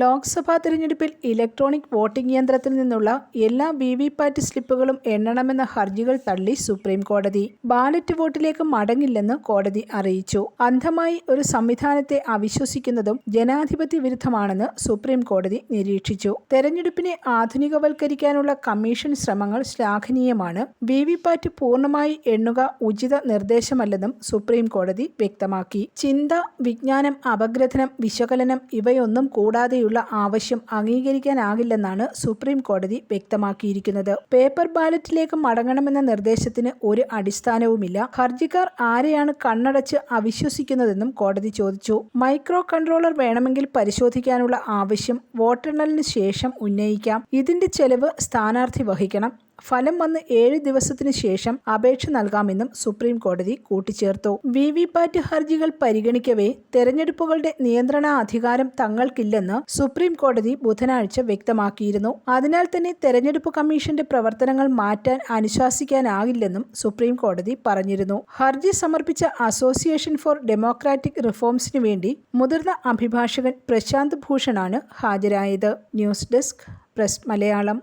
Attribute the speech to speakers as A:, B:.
A: ലോക്സഭാ തിരഞ്ഞെടുപ്പിൽ electronic voting യന്ത്രത്തിൽ നിന്നുള്ള എല്ലാ വി വി പാറ്റ് സ്ലിപ്പുകളും എണ്ണണമെന്ന ഹർജികൾ തള്ളി സുപ്രീം കോടതി. ബാലറ്റ് വോട്ടിലേക്ക് മടങ്ങില്ലെന്ന് കോടതി അറിയിച്ചു. അന്ധമായി ഒരു സംവിധാനത്തെ അവിശ്വസിക്കുന്നതും ജനാധിപത്യ വിരുദ്ധമാണെന്ന് സുപ്രീം കോടതി നിരീക്ഷിച്ചു. തെരഞ്ഞെടുപ്പിനെ ആധുനികവൽക്കരിക്കാനുള്ള കമ്മീഷൻ ശ്രമങ്ങൾ ശ്ലാഘനീയമാണ്. വി വി പാറ്റ് പൂർണമായി എണ്ണുക ഉചിത നിർദ്ദേശമല്ലെന്നും സുപ്രീം കോടതി വ്യക്തമാക്കി. ചിന്ത വിജ്ഞാനം അപഗ്രഥനം വിശകലനം ഇവയൊന്നും കൂടാതെയുള്ള ആവശ്യം അംഗീകരിക്കാനാകില്ലെന്നാണ് സുപ്രീം കോടതി വ്യക്തമാക്കിയിരിക്കുന്നത്. പേപ്പർ ബാലറ്റിലേക്ക് മടങ്ങണമെന്ന നിർദ്ദേശത്തിന് ഒരു അടിസ്ഥാനവുമില്ല. ഹർജിക്കാർ ആരെയാണ് കണ്ണടച്ച് അവിശ്വസിക്കുന്നതെന്നും കോടതി ചോദിച്ചു. മൈക്രോ കൺട്രോളർ വേണമെങ്കിൽ പരിശോധിക്കാനുള്ള ആവശ്യം വോട്ടെണ്ണലിന് ശേഷം ഉന്നയിക്കാം. ഇതിന്റെ ചെലവ് സ്ഥാനാർത്ഥി വഹിക്കണം. ഫലം വന്ന് ഏഴ് ദിവസത്തിനു ശേഷം അപേക്ഷ നൽകാമെന്നും സുപ്രീം കോടതി കൂട്ടിച്ചേർത്തു. വി. വി. പാറ്റ് ഹർജികൾ പരിഗണിക്കവേ തെരഞ്ഞെടുപ്പുകളുടെ നിയന്ത്രണ അധികാരം തങ്ങൾക്കില്ലെന്ന് സുപ്രീം കോടതി ബുധനാഴ്ച വ്യക്തമാക്കിയിരുന്നു. അതിനാൽ തന്നെ തെരഞ്ഞെടുപ്പ് കമ്മീഷന്റെ പ്രവർത്തനങ്ങൾ മാറ്റാൻ അനുശാസിക്കാനാകില്ലെന്നും സുപ്രീം കോടതി പറഞ്ഞിരുന്നു. ഹർജി സമർപ്പിച്ച അസോസിയേഷൻ ഫോർ ഡെമോക്രാറ്റിക് റിഫോംസിനു വേണ്ടി മുതിർന്ന അഭിഭാഷകൻ പ്രശാന്ത് ഭൂഷണാണ് ഹാജരായത്. News desk press Malayalam.